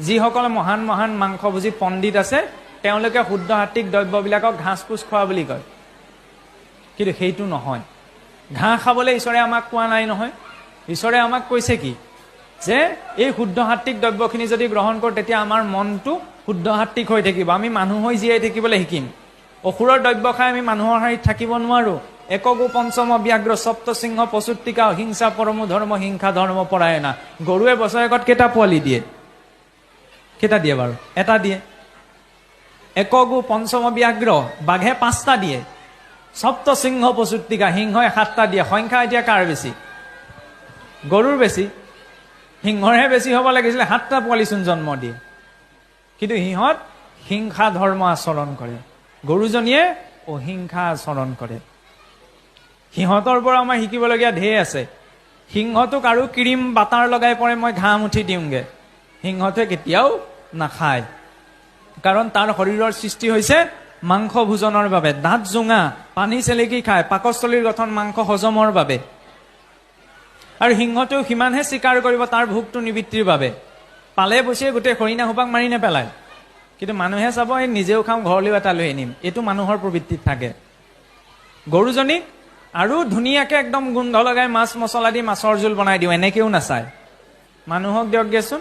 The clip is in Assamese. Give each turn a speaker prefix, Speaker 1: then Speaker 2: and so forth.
Speaker 1: যিসকল মহান মহান মাংসভোজী পণ্ডিত আছে তেওঁলোকে শুদ্ধ সাত্বিক দ্ৰব্যবিলাকক ঘাঁচ পুচ খোৱা বুলি কয়। কিন্তু সেইটো নহয়। ঘাঁহ খাবলৈ ঈশ্বৰে আমাক কোৱা নাই নহয়। ঈশ্বৰে আমাক কৈছে কি? যে এই শুদ্ধ সাত্বিক দ্ৰব্যখিনি যদি গ্ৰহণ কৰোঁ তেতিয়া আমাৰ মনটো শুদ্ধ সাত্বিক হৈ থাকিব। আমি মানুহ হৈ জীয়াই থাকিবলৈ শিকিম। অসুৰৰ দ্ৰব্য খাই আমি মানুহৰ শাৰীত থাকিব নোৱাৰোঁ। একগো পঞ্চম ব্যাঘ্ৰ সপ্ত সিংহ পশুত্তিকা অহিংসা পৰমো ধৰ্ম হিংসা ধৰ্ম পৰায়ণা। গৰুৱে বছৰেকত কেইটা পোৱালি দিয়ে? কেইটা দিয়ে বাৰু? এটা দিয়ে। একগো পঞ্চম ব্যাঘ্ৰ বাঘে পাঁচটা দিয়ে। সপ্ত সিংহ পশুত্তিকা সিংহই সাতটা দিয়ে। সংখ্যা এতিয়া কাৰ বেছি? গৰুৰ বেছি। সিংহৰহে বেছি হ'ব লাগিছিলে সাতটা পোৱালিচোন জন্ম দিয়ে। কিন্তু সিহঁত হিংসা ধৰ্ম আচৰণ কৰে। গৰুজনীয়ে অহিংসা আচৰণ কৰে। সিহঁতৰ পৰা আমাৰ শিকিবলগীয়া ঢেৰ আছে। সিংহটোক আৰু ক্ৰীম বাটাৰ লগাই পৰে মই ঘাঁহ মুঠি দিওঁগে। সিংহটোৱে কেতিয়াও নাখায়। কাৰণ তাৰ শৰীৰৰ সৃষ্টি হৈছে মাংস ভোজনৰ বাবে। দাঁত জোঙা পানী চেলেকি খায় পাকস্থলীৰ গঠন মাংস হজমৰ বাবে। আৰু সিংহটোও সিমানহে স্বীকাৰ কৰিব তাৰ ভোকটো নিবৃত্তিৰ বাবে। পালে বচিয়ে গোটেই হৰিণা সোপাক মাৰি নেপেলায়। কিন্তু মানুহে চাব এই নিজেও খাওঁ ঘৰলৈও এটা লৈ আনিম। এইটো মানুহৰ প্ৰবৃত্তিত থাকে। গৰুজনীক আৰু ধুনীয়াকে একদম গোন্ধ লগাই মাছ মছলা দি মাছৰ জোল বনাই দিওঁ এনেকেও নাচায়। মানুহক দিয়ক দিয়াচোন।